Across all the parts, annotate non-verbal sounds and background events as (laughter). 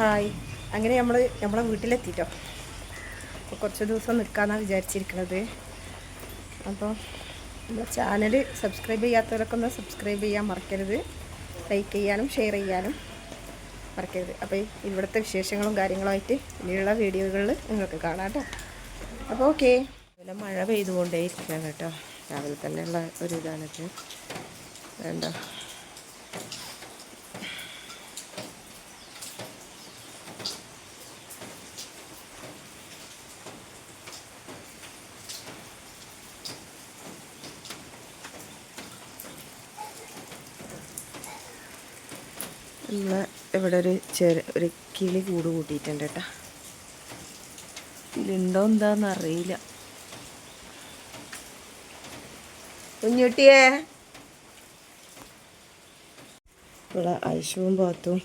Hi. അങ്ങനെ നമ്മൾ നമ്മളെ വീട്ടിലെത്തിയിട്ടോ അപ്പോൾ കുറച്ച് ദിവസം നിൽക്കാമെന്നാണ് വിചാരിച്ചിരിക്കുന്നത് അപ്പോൾ നമ്മുടെ ചാനൽ സബ്സ്ക്രൈബ് ചെയ്യാത്തവരൊക്കെ ഒന്ന് സബ്സ്ക്രൈബ് ചെയ്യാൻ മറക്കരുത്. ലൈക്ക് ചെയ്യാനും ഷെയർ ചെയ്യാനും മറക്കരുത്. അപ്പോൾ ഇവിടുത്തെ വിശേഷങ്ങളും കാര്യങ്ങളുമായിട്ട് ഇനിയുള്ള വീഡിയോകളിൽ നിങ്ങൾക്ക് കാണാം കേട്ടോ അപ്പോൾ ഓക്കെ പിന്നെ മഴ പെയ്തുകൊണ്ടേ ഇരിക്കുകയാണ് കേട്ടോ. രാവിലെ തന്നെയുള്ള ഒരു ഇതാണിത്. വേണ്ട. നമ്മൾ ഇവിടെ ഒരു ചെറു ഒരു കിളി കൂട് കൂട്ടിയിട്ടുണ്ട് കേട്ടോ. ഇതിലുണ്ടോ എന്താന്ന് അറിയില്ല. കുഞ്ഞുട്ടിയേ. ഇവിടെ ഐശുവും പാത്തും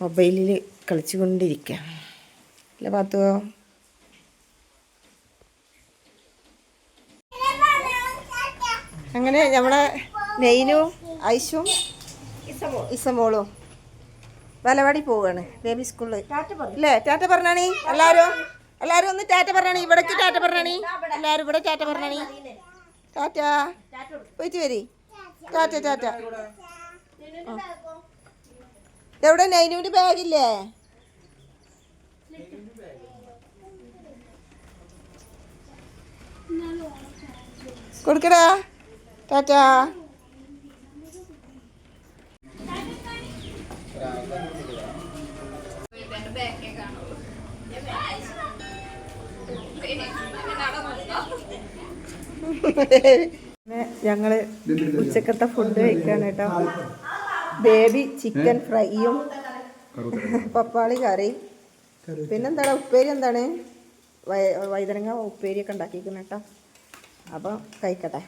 മൊബൈലിൽ കളിച്ചുകൊണ്ടിരിക്കുക അല്ല പാത്തുവോ അങ്ങനെ നമ്മളെ നെയിലും ഐശും ഇസമോളും? വലവാടി പോവാണ് ബേബി സ്കൂളിൽ അല്ലേ ടാറ്റ പറഞ്ഞാണി? എല്ലാവരും എല്ലാവരും ഒന്ന് ടാറ്റ പറഞ്ഞാണി. ഇവിടേക്ക് ടാറ്റ പറഞ്ഞാണി. എല്ലാവരും ഇവിടെ. ടാറ്റ പറഞ്ഞാണി. ടാറ്റ. പോയിട്ട് വരി. ടാറ്റ ടാറ്റ. എവിടെ നൈനുവിന്റെ ബാഗില്ലേ? കൊടുക്കടാ. ടാറ്റ. (laughs) ഞങ്ങൾ ഉച്ചക്കത്തെ ഫുഡ് കഴിക്കാണ് കേട്ടോ. ബേബി ചിക്കൻ ഫ്രൈയും പപ്പാളി കറി പിന്നെന്താണ് ഉപ്പേരി എന്താണ്? വൈതരങ്ങ ഉപ്പേരിയൊക്കെ ഉണ്ടാക്കിയിരിക്കുന്നു കേട്ടോ. അപ്പോൾ കഴിക്കട്ടെ.